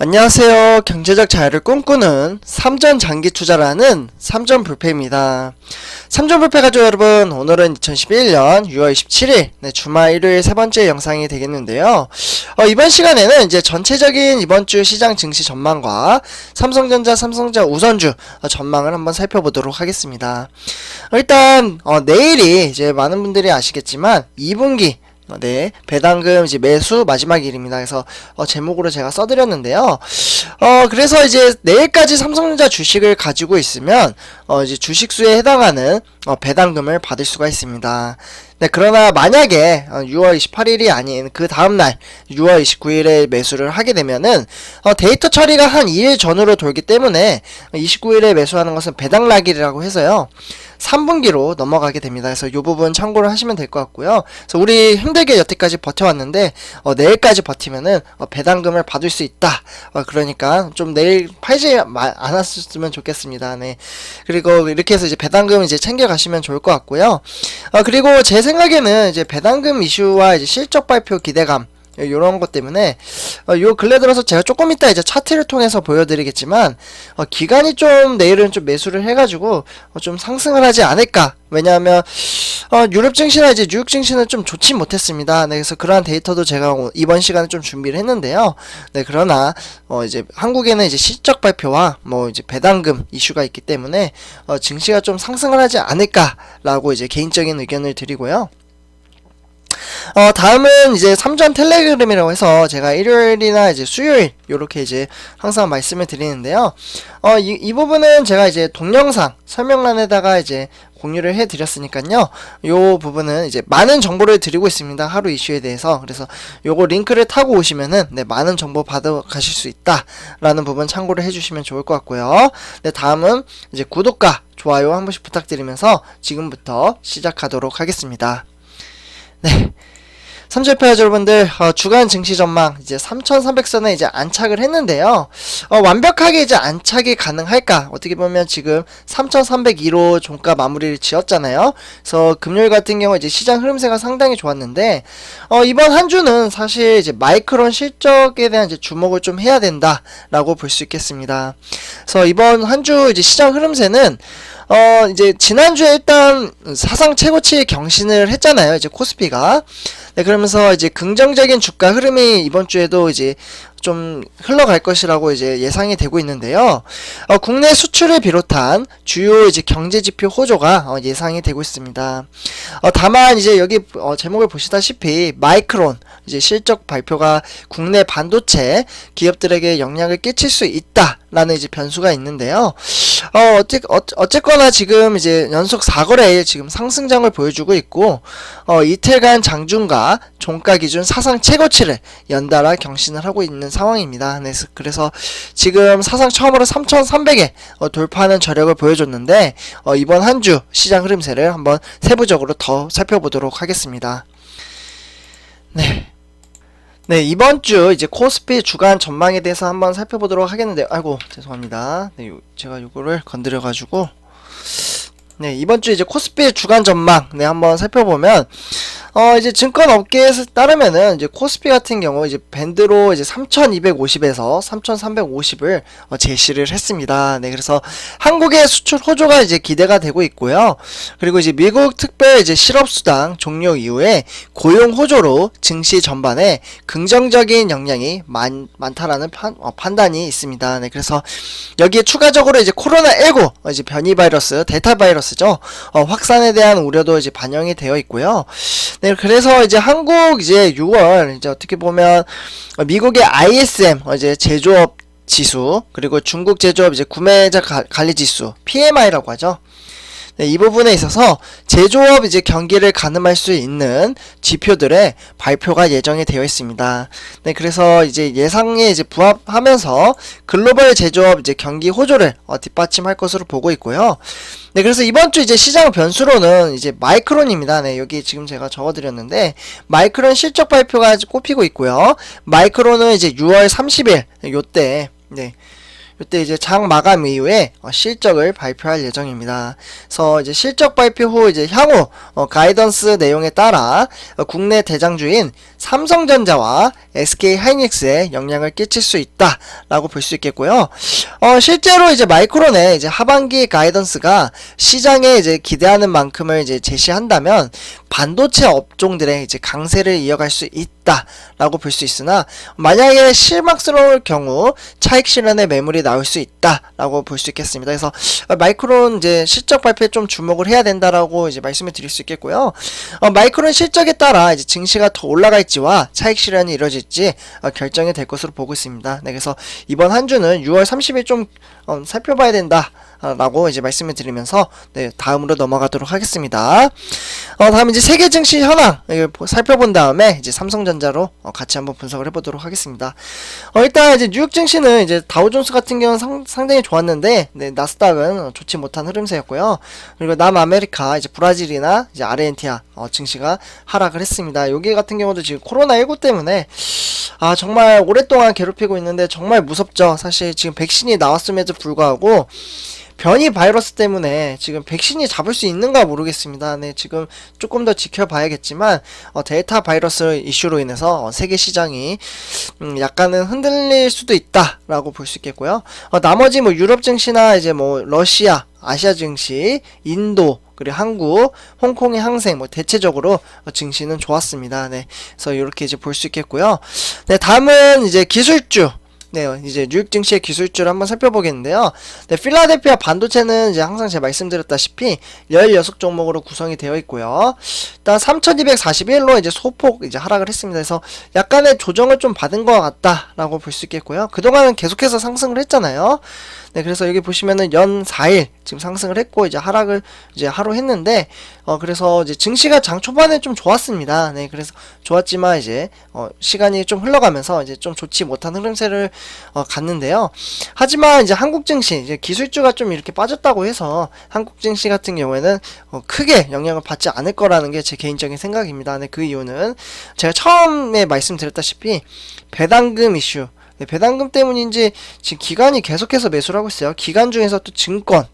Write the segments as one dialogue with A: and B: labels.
A: 안녕하세요. 경제적 자유를 꿈꾸는 삼전 장기 투자라는 삼전 불패입니다. 삼전 불패 가족 여러분, 오늘은 2011년 6월 27일 네, 주말 일요일 세 번째 영상이 되겠는데요. 어, 이번 시간에는 이제 전체적인 이번 주 시장 증시 전망과 삼성전자, 삼성전자 우선주 어, 전망을 한번 살펴보도록 하겠습니다. 어, 일단 어, 내일이 이제 많은 분들이 아시겠지만 2분기 어, 네, 배당금 이제 매수 마지막 일입니다. 그래서 어, 제목으로 제가 써드렸는데요. 어, 그래서 이제 내일까지 삼성전자 주식을 가지고 있으면 어, 이제 주식수에 해당하는 어, 배당금을 받을 수가 있습니다. 네, 그러나 만약에 어, 6월 28일이 아닌 그 다음날 6월 29일에 매수를 하게 되면은 어, 데이터 처리가 한 2일 전으로 돌기 때문에 29일에 매수하는 것은 배당락일이라고 해서요. 3분기로 넘어가게 됩니다. 그래서 이 부분 참고를 하시면 될 것 같고요. 그래서 우리 힘들게 여태까지 버텨왔는데 어, 내일까지 버티면은 어, 배당금을 받을 수 있다. 어, 그러니까 좀 내일 팔지 마- 않았으면 좋겠습니다. 네. 그리고 이렇게 해서 이제 배당금 이제 챙겨 가시면 좋을 것 같고요. 어, 그리고 제 생각에는 이제 배당금 이슈와 이제 실적 발표 기대감 요런 것 때문에 어, 요 근래 들어서 제가 조금 이따 이제 차트를 통해서 보여드리겠지만 어, 기간이 좀 내일은 좀 매수를 해가지고 어, 좀 상승을 하지 않을까 왜냐하면 어, 유럽 증시나 이제 뉴욕 증시는 좀 좋지 못했습니다. 네, 그래서 그러한 데이터도 제가 오- 이번 시간에 좀 준비를 했는데요. 네, 그러나 어, 이제 한국에는 이제 실적 발표와 뭐 이제 배당금 이슈가 있기 때문에 어, 증시가 좀 상승을 하지 않을까라고 이제 개인적인 의견을 드리고요. 어, 다음은 이제 삼전 텔레그램이라고 해서 제가 일요일이나 이제 수요일 요렇게 이제 항상 말씀을 드리는데요. 어, 이, 이 부분은 제가 이제 동영상 설명란에다가 이제 공유를 해 드렸으니까요. 요 부분은 이제 많은 정보를 드리고 있습니다. 하루 이슈에 대해서. 그래서 요거 링크를 타고 오시면은 네, 많은 정보 받아 가실 수 있다라는 부분 참고를 해 주시면 좋을 것 같고요. 네, 다음은 이제 구독과 좋아요 한 번씩 부탁드리면서 지금부터 시작하도록 하겠습니다. 네. 삼절패 여러분들 어, 주간 증시 전망 이제 3,300선에 이제 안착을 했는데요. 어, 완벽하게 이제 안착이 가능할까? 어떻게 보면 지금 3,302로 종가 마무리를 지었잖아요. 그래서 금요일 같은 경우 이제 시장 흐름세가 상당히 좋았는데 어, 이번 한 주는 사실 이제 마이크론 실적에 대한 이제 주목을 좀 해야 된다라고 볼 수 있겠습니다. 그래서 이번 한 주 이제 시장 흐름세는 어 이제 지난주에 일단 사상 최고치 경신을 했잖아요. 이제 코스피가. 네, 그러면서 이제 긍정적인 주가 흐름이 이번 주에도 이제 좀 흘러갈 것이라고 이제 예상이 되고 있는데요. 어, 국내 수출을 비롯한 주요 이제 경제 지표 호조가 어, 예상이 되고 있습니다. 어, 다만 이제 여기 어, 제목을 보시다시피 마이크론 이제 실적 발표가 국내 반도체 기업들에게 영향을 끼칠 수 있다라는 이제 변수가 있는데요. 어, 어찌, 어, 어쨌거나 지금 이제 연속 4거래일 지금 상승장을 보여주고 있고, 어, 이틀간 장중과 종가 기준 사상 최고치를 연달아 경신을 하고 있는 상황입니다. 네, 그래서- 지금 사상 처음으로 3,300에 어, 돌파하는 저력을 보여줬는데, 어, 이번 한 주 시장 흐름세를 한번 세부적으로 더 살펴보도록 하겠습니다. 네. 네, 이번 주 이제 코스피 주간 전망에 대해서 한번 살펴보도록 하겠는데, 아이고, 죄송합니다. 네, 요- 제가 요거를 건드려가지고, 네, 이번 주 이제 코스피 주간 전망, 네, 한번 살펴보면, 어, 이제 증권 업계에 따르면은, 이제 코스피 같은 경우, 이제 밴드로 이제 3250에서 3350을 어, 제시를 했습니다. 네, 그래서 한국의 수출 호조가 이제 기대가 되고 있고요. 그리고 이제 미국 특별 이제 실업 수당 종료 이후에 고용 호조로 증시 전반에 긍정적인 영향이 많, 많다라는 판, 어, 판단이 있습니다. 네, 그래서 여기에 추가적으로 이제 코로나19 어, 이제 변이 바이러스, 델타 바이러스죠. 어, 확산에 대한 우려도 이제 반영이 되어 있고요. 네, 그래서 이제 한국 이제 6월 이제 어떻게 보면 어, 미국의 ISM 어, 이제 제조업 지수 그리고 중국 제조업 이제 구매자 가- 관리 지수 PMI라고 하죠. 네, 이 부분에 있어서 제조업 이제 경기를 가늠할 수 있는 지표들의 발표가 예정이 되어 있습니다. 네, 그래서 이제 예상에 이제 부합하면서 글로벌 제조업 이제 경기 호조를 어, 뒷받침할 것으로 보고 있고요. 네, 그래서 이번 주 이제 시장 변수로는 이제 마이크론입니다. 네, 여기 지금 제가 적어드렸는데 마이크론 실적 발표가 꼽히고 있고요. 마이크론은 이제 6월 30일 요때 네. 이때 이제 장 마감 이후에 어, 실적을 발표할 예정입니다. 그래서 이제 실적 발표 후 이제 향후 어, 가이던스 내용에 따라 어, 국내 대장주인 삼성전자와 SK 하이닉스에 영향을 끼칠 수 있다라고 볼 수 있겠고요. 어, 실제로 이제 마이크론의 이제 하반기 가이던스가 시장에 이제 기대하는 만큼을 이제 제시한다면 반도체 업종들의 이제 강세를 이어갈 수 있다라고 볼 수 있으나 만약에 실망스러울 경우 차익 실현의 매물이 나올 수 있다라고 볼 수 있겠습니다. 그래서 어, 마이크론 이제 실적 발표에 좀 주목을 해야 된다라고 이제 말씀을 드릴 수 있겠고요. 어, 마이크론 실적에 따라 이제 증시가 더 올라갈지와 차익 실현이 이루어질지 어, 결정이 될 것으로 보고 있습니다. 네, 그래서 이번 한 주는 6월 30일 좀 어, 살펴봐야 된다. 아, 라고 이제 말씀을 드리면서 네, 다음으로 넘어가도록 하겠습니다. 어, 다음 이제 세계 증시 현황 살펴본 다음에 이제 삼성전자로 어, 같이 한번 분석을 해보도록 하겠습니다. 어, 일단 이제 뉴욕 증시는 이제 다우존스 같은 경우는 상, 상당히 좋았는데 네, 나스닥은 어, 좋지 못한 흐름세였고요. 그리고 남아메리카 이제 브라질이나 이제 아르헨티나 어, 증시가 하락을 했습니다. 여기 같은 경우도 지금 코로나19 때문에 아 정말 오랫동안 괴롭히고 있는데 정말 무섭죠. 사실 지금 백신이 나왔음에도 불구하고 변이 바이러스 때문에 지금 백신이 잡을 수 있는가 모르겠습니다. 네, 지금 조금 더 지켜봐야겠지만 어, 델타 바이러스 이슈로 인해서 어, 세계 시장이 음, 약간은 흔들릴 수도 있다라고 볼 수 있겠고요. 어, 나머지 뭐 유럽 증시나 이제 뭐 러시아, 아시아 증시, 인도 그리고 한국, 홍콩의 항생 뭐 대체적으로 어, 증시는 좋았습니다. 네, 그래서 이렇게 이제 볼 수 있겠고요. 네, 다음은 이제 기술주. 네, 이제 뉴욕 증시의 기술주를 한번 살펴보겠는데요. 네, 필라델피아 반도체는 이제 항상 제가 말씀드렸다시피 16 종목으로 구성이 되어 있고요. 일단 3241로 이제 소폭 이제 하락을 했습니다. 그래서 약간의 조정을 좀 받은 것 같다라고 볼 수 있겠고요. 그동안은 계속해서 상승을 했잖아요. 네, 그래서 여기 보시면은 연 4일 지금 상승을 했고 이제 하락을 이제 하루 했는데 어 그래서 이제 증시가 장 초반에 좀 좋았습니다. 네, 그래서 좋았지만 이제 어 시간이 좀 흘러가면서 이제 좀 좋지 못한 흐름세를 어 갔는데요. 하지만 이제 한국 증시 이제 기술주가 좀 이렇게 빠졌다고 해서 한국 증시 같은 경우에는 어 크게 영향을 받지 않을 거라는 게 제 개인적인 생각입니다. 네, 그 이유는 제가 처음에 말씀드렸다시피 배당금 이슈 네, 배당금 때문인지 지금 기관이 계속해서 매수를 하고 있어요. 기관 중에서 또 증권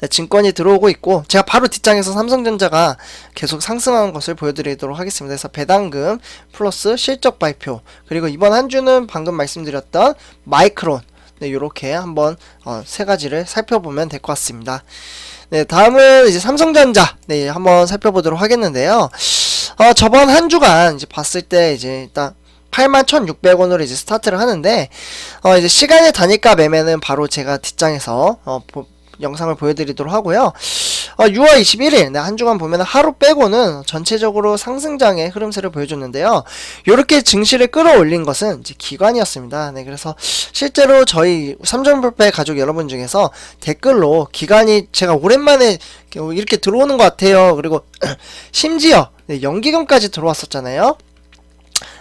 A: 네, 증권이 들어오고 있고 제가 바로 뒷장에서 삼성전자가 계속 상승하는 것을 보여드리도록 하겠습니다. 그래서 배당금 플러스 실적 발표 그리고 이번 한 주는 방금 말씀드렸던 마이크론 네, 이렇게 한번 어, 세 가지를 살펴보면 될 것 같습니다. 네, 다음은 이제 삼성전자 네, 한번 살펴보도록 하겠는데요. 어, 저번 한 주간 이제 봤을 때 이제 일단 81,600원으로 이제 스타트를 하는데 어 이제 시간의 단위가 매매는 바로 제가 뒷장에서 어 보- 영상을 보여드리도록 하고요. 어 6월 21일 네, 한 주간 보면 하루 빼고는 전체적으로 상승장의 흐름세를 보여줬는데요. 이렇게 증시를 끌어올린 것은 이제 기관이었습니다. 네, 그래서 실제로 저희 삼점불패 가족 여러분 중에서 댓글로 기관이 제가 오랜만에 이렇게 들어오는 것 같아요. 그리고 심지어 네, 연기금까지 들어왔었잖아요.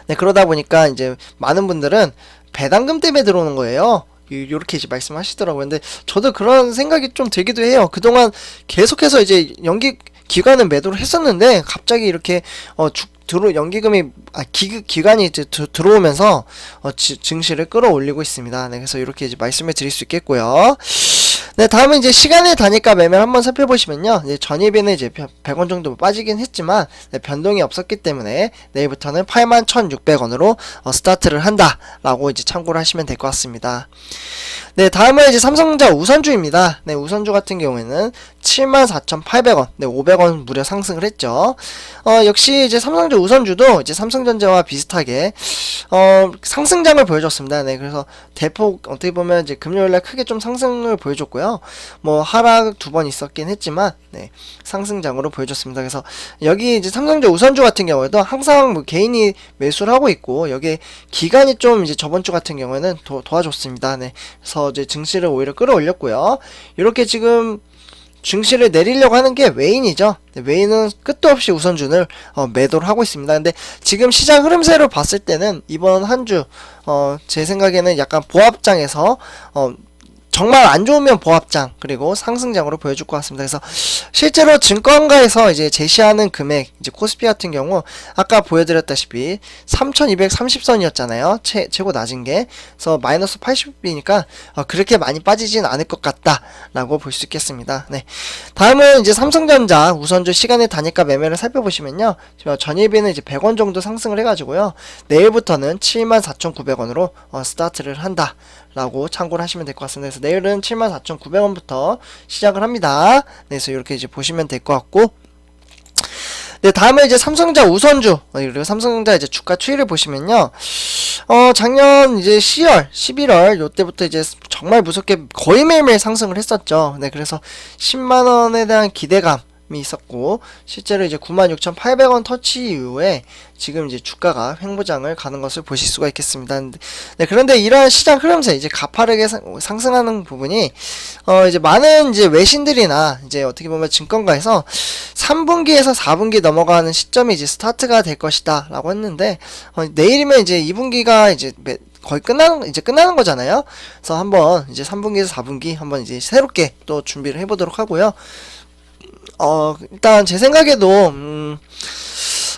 A: 네, 그러다 보니까 이제 많은 분들은 배당금 때문에 들어오는 거예요. 요- 요렇게 이제 말씀하시더라고요. 근데 저도 그런 생각이 좀 들기도 해요. 그동안 계속해서 이제 연기 기관은 매도를 했었는데 갑자기 이렇게 어 주, 들어 연기금이 아 기, 기관이 이제 드, 들어오면서 어 지, 증시를 끌어올리고 있습니다. 네, 그래서 이렇게 이제 말씀을 드릴 수 있겠고요. 네, 다음은 이제 시간의 단위가 매매를 한번 살펴보시면요. 이제 전입에는 이제 100원 정도 빠지긴 했지만 네, 변동이 없었기 때문에 내일부터는 81,600원으로 어, 스타트를 한다라고 이제 참고를 하시면 될 것 같습니다. 네, 다음은 이제 삼성전자 우선주입니다. 네, 우선주 같은 경우에는 74,800원, 네, 500원 무려 상승을 했죠. 어, 역시 이제 삼성전자 우선주도 이제 삼성전자와 비슷하게 어, 상승장을 보여줬습니다. 네, 그래서 대폭 어떻게 보면 이제 금요일 날 크게 좀 상승을 보여줬고요. 뭐 하락 두 번 있었긴 했지만 네, 상승장으로 보여줬습니다. 그래서 여기 이제 삼성전자 우선주 같은 경우에도 항상 뭐 개인이 매수를 하고 있고 여기에 기간이 좀 이제 저번 주 같은 경우에는 도, 도와줬습니다. 네, 그래서 이제 증시를 오히려 끌어올렸고요. 이렇게 지금 증시를 내리려고 하는 게 웨인이죠. 네, 웨인은 끝도 없이 우선준을 어, 매도를 하고 있습니다. 근데 지금 시장 흐름세로 봤을 때는 이번 한 주, 어, 제 생각에는 약간 보합장에서 어, 정말 안 좋으면 보합장 그리고 상승장으로 보여줄 것 같습니다. 그래서 실제로 증권가에서 이제 제시하는 금액 이제 코스피 같은 경우 아까 보여드렸다시피 3,230선이었잖아요. 최, 최고 낮은 게 그래서 마이너스 80이니까 어, 그렇게 많이 빠지진 않을 것 같다라고 볼 수 있겠습니다. 네. 다음은 이제 삼성전자 우선주 시간의 단위가 매매를 살펴보시면요. 전일비는 이제 100원 정도 상승을 해가지고요. 내일부터는 74,900원으로 어, 스타트를 한다. 라고 참고를 하시면 될 것 같습니다. 그래서 내일은 74,900원부터 시작을 합니다. 네, 그래서 이렇게 이제 보시면 될 것 같고, 네, 다음에 이제 삼성전자 우선주, 어, 그리고 삼성전자 이제 주가 추이를 보시면요. 어, 작년 이제 10월, 11월, 요때부터 이제 정말 무섭게 거의 매일매일 상승을 했었죠. 네, 그래서 10만원에 대한 기대감이 있었고, 실제로 이제 96,800원 터치 이후에 지금 이제 주가가 횡보장을 가는 것을 보실 수가 있겠습니다. 네, 그런데 이러한 시장 흐름세 이제 가파르게 상- 상승하는 부분이 어 이제 많은 이제 외신들이나 이제 어떻게 보면 증권가에서 3분기에서 4분기 넘어가는 시점이 이제 스타트가 될 것이다라고 했는데 어, 내일이면 이제 2분기가 이제 매- 거의 끝나는 이제 끝나는 거잖아요. 그래서 한번 이제 3분기에서 4분기 한번 이제 새롭게 또 준비를 해보도록 하고요. 어 일단 제 생각에도 음,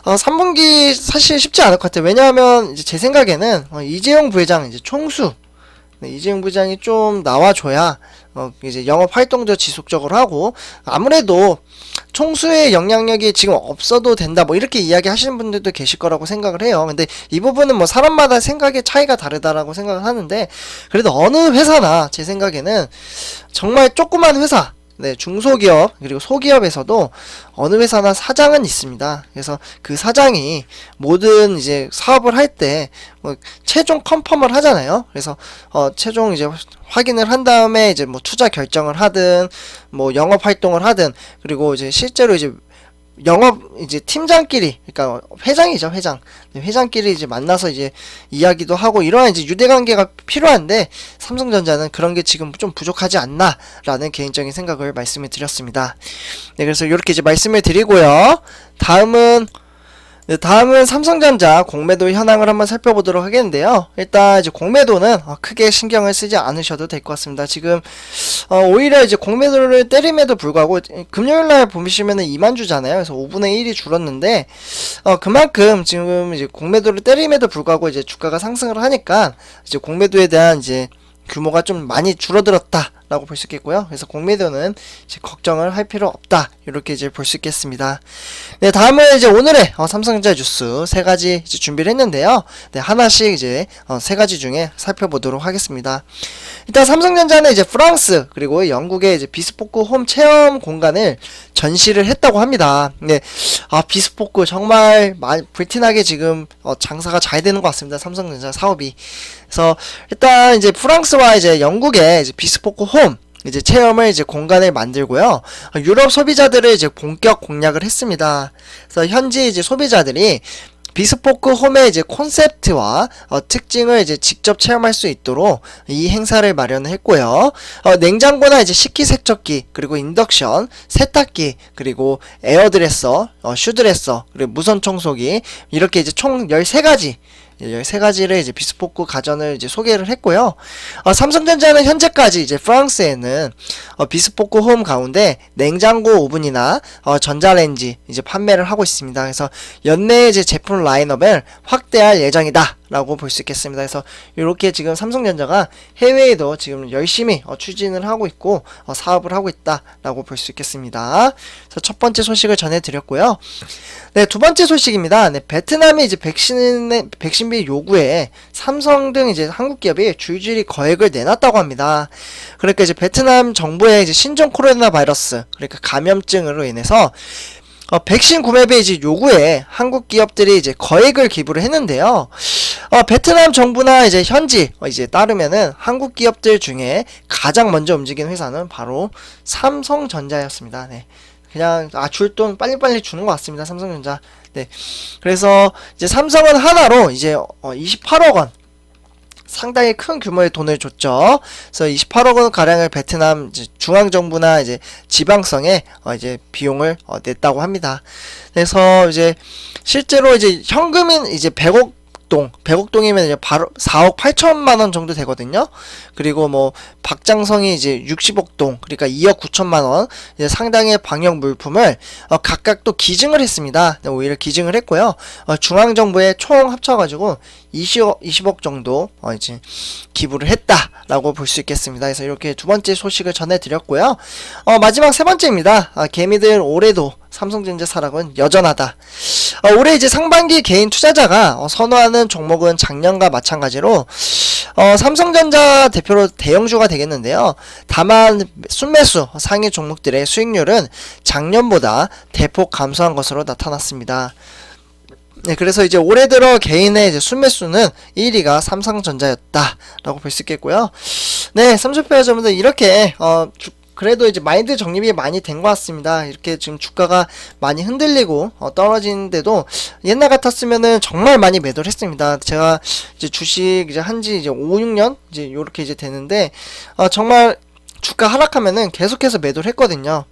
A: 어, 3분기 사실 쉽지 않을 것 같아요. 왜냐하면 이제 제 생각에는 어, 이재용 부회장 이제 총수 네, 이재용 부장이 좀 나와줘야 어, 이제 영업 활동도 지속적으로 하고 아무래도 총수의 영향력이 지금 없어도 된다 뭐 이렇게 이야기하시는 분들도 계실 거라고 생각을 해요. 근데 이 부분은 뭐 사람마다 생각의 차이가 다르다라고 생각을 하는데 그래도 어느 회사나 제 생각에는 정말 조그만 회사 네, 중소기업 그리고 소기업에서도 어느 회사나 사장은 있습니다. 그래서 그 사장이 모든 이제 사업을 할 때 뭐 최종 컨펌을 하잖아요. 그래서 어 최종 이제 확인을 한 다음에 이제 뭐 투자 결정을 하든 뭐 영업 활동을 하든 그리고 이제 실제로 이제 영업 이제 팀장끼리 그러니까 회장이죠 회장 네, 회장끼리 이제 만나서 이제 이야기도 하고 이러한 이제 유대 관계가 필요한데 삼성전자는 그런 게 지금 좀 부족하지 않나라는 개인적인 생각을 말씀을 드렸습니다. 네 그래서 이렇게 이제 말씀을 드리고요. 다음은 네, 다음은 삼성전자 공매도 현황을 한번 살펴보도록 하겠는데요. 일단 이제 공매도는 어, 크게 신경을 쓰지 않으셔도 될 것 같습니다. 지금 어, 오히려 이제 공매도를 때림에도 불구하고 금요일 날 보시면은 2만 주잖아요. 그래서 5분의 1이 줄었는데 어, 그만큼 지금 이제 공매도를 때림에도 불구하고 이제 주가가 상승을 하니까 이제 공매도에 대한 이제 규모가 좀 많이 줄어들었다 라고 볼 수 있겠고요. 그래서 공매도는 이제 걱정을 할 필요 없다. 이렇게 이제 볼 수 있겠습니다. 네, 다음은 이제 오늘의 어, 삼성전자 뉴스 세 가지 이제 준비를 했는데요. 네, 하나씩 이제 어, 세 가지 중에 살펴보도록 하겠습니다. 일단 삼성전자는 이제 프랑스 그리고 영국의 이제 비스포크 홈 체험 공간을 전시를 했다고 합니다. 네, 아 비스포크 정말 말 불티나게 지금 어, 장사가 잘 되는 것 같습니다. 삼성전자 사업이. 그래서 일단 이제 프랑스와 이제 영국의 이제 비스포크 홈 이제 체험을 이제 공간을 만들고요. 어, 유럽 소비자들을 이제 본격 공략을 했습니다. 그래서 현지 이제 소비자들이 비스포크 홈의 이제 콘셉트와 어, 특징을 이제 직접 체험할 수 있도록 이 행사를 마련을 했고요. 어, 냉장고나 이제 식기세척기 그리고 인덕션, 세탁기 그리고 에어드레서, 어, 슈드레서 그리고 무선 청소기 이렇게 이제 총 13가지 13가지를 이제 비스포크 가전을 이제 소개를 했고요. 어, 삼성전자는 현재까지 이제 프랑스에는 어, 비스포크 홈 가운데 냉장고 오븐이나 어, 전자레인지 이제 판매를 하고 있습니다. 그래서 연내 이제 제품 라인업을 확대할 예정이다. 라고 볼 수 있겠습니다. 그래서 이렇게 지금 삼성전자가 해외에도 지금 열심히 어, 추진을 하고 있고 어, 사업을 하고 있다라고 볼 수 있겠습니다. 그래서 첫 번째 소식을 전해드렸고요. 네, 두 번째 소식입니다. 네, 베트남이 이제 백신의 백신비 요구에 삼성 등 이제 한국 기업이 줄줄이 거액을 내놨다고 합니다. 그러니까 이제 베트남 정부의 이제 신종 코로나 바이러스 그러니까 감염증으로 인해서 어, 백신 구매비 이제 요구에 한국 기업들이 이제 거액을 기부를 했는데요. 어, 베트남 정부나 이제 현지 어, 이제 따르면은 한국 기업들 중에 가장 먼저 움직이는 회사는 바로 삼성전자였습니다. 네. 그냥 아 줄돈 빨리빨리 주는 것 같습니다. 삼성전자. 네. 그래서 이제 삼성은 하나로 이제 어, 28억 원 상당히 큰 규모의 돈을 줬죠. 그래서 28억 원 가량을 베트남 중앙 정부나 이제 지방성에 어 이제 비용을 어 냈다고 합니다. 그래서 이제 실제로 이제 현금인 이제 100억 100억동, 100억동이면 이제 바로 4억 8천만 원 정도 되거든요. 그리고 뭐 박장성이 이제 60억동, 그러니까 2억 9천만 원, 이제 상당의 방역 물품을 어, 각각 또 기증을 했습니다. 네, 오히려 기증을 했고요. 어, 중앙정부에 총 합쳐가지고 20억, 20억 정도 어, 이제 기부를 했다라고 볼 수 있겠습니다. 그래서 이렇게 두 번째 소식을 전해드렸고요. 어, 마지막 세 번째입니다. 아, 개미들 올해도 삼성전자 사락은 여전하다. 어, 올해 이제 상반기 개인 투자자가 어, 선호하는 종목은 작년과 마찬가지로 어, 삼성전자 대표로 대형주가 되겠는데요. 다만 순매수 상위 종목들의 수익률은 작년보다 대폭 감소한 것으로 나타났습니다. 네, 그래서 이제 올해 들어 개인의 이제 순매수는 1위가 삼성전자였다라고 볼 수 있겠고요. 네, 삼성표 여러분들 이렇게 어 주- 그래도 이제 마인드 정립이 많이 된 것 같습니다. 이렇게 지금 주가가 많이 흔들리고 어, 떨어지는데도 옛날 같았으면은 정말 많이 매도를 했습니다. 제가 이제 주식 이제 한지 이제 5, 6년 이제 요렇게 이제 되는데 어, 정말 주가 하락하면은 계속해서 매도를 했거든요.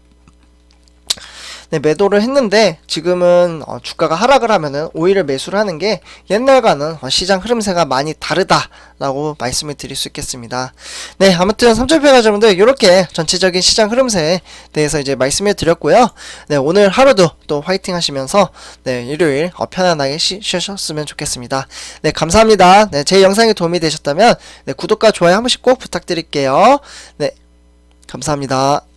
A: 네, 매도를 했는데 지금은 어, 주가가 하락을 하면은 오히려 매수를 하는 게 옛날과는 어, 시장 흐름새가 많이 다르다라고 말씀을 드릴 수 있겠습니다. 네, 아무튼 삼천평 여러분들 이렇게 전체적인 시장 흐름새에 대해서 이제 말씀을 드렸고요. 네, 오늘 하루도 또 화이팅 하시면서 네, 일요일 어, 편안하게 쉬, 쉬셨으면 좋겠습니다. 네, 감사합니다. 네, 제 영상이 도움이 되셨다면 네, 구독과 좋아요 한 번씩 꼭 부탁드릴게요. 네, 감사합니다.